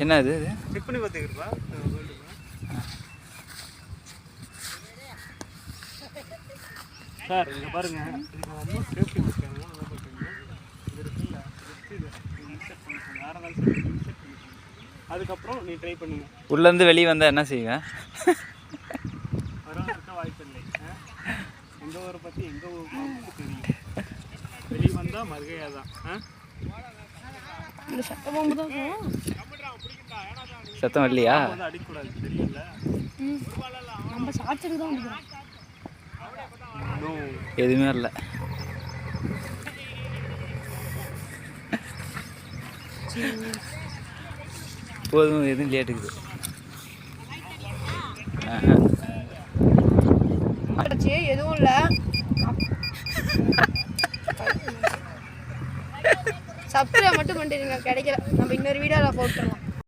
என்ன இது? செக் பண்ணி பார்த்துக்கிறப்பா சார் இங்க பாருங்க. சேஃப்டி பண்ணிக்கோங்க. அதுக்கப்புறம் நீ ட்ரை பண்ணுங்க. உள்ளேருந்து வெளியே வந்தால் என்ன செய்வேன் வராமல் இருக்க வாய்ப்பு இல்லை. எங்க ஊரை பற்றி எங்க ஊர் தெரியும். வெளியே வந்தால் மறுகையா தான் ஆ? இந்த சட்டை பாம்பு தான் அடிக்கிறோம். இன்னும் எதுவுமே இல்லை போதும் எதுவும் லேட்டுக்குது எதுவும் இல்லை. சப்ஸ்கிரைப் மட்டும் பண்ணிடுங்க கிடைக்கல. நம்ம இன்னொரு வீடியோவில் போட்டுடலாம்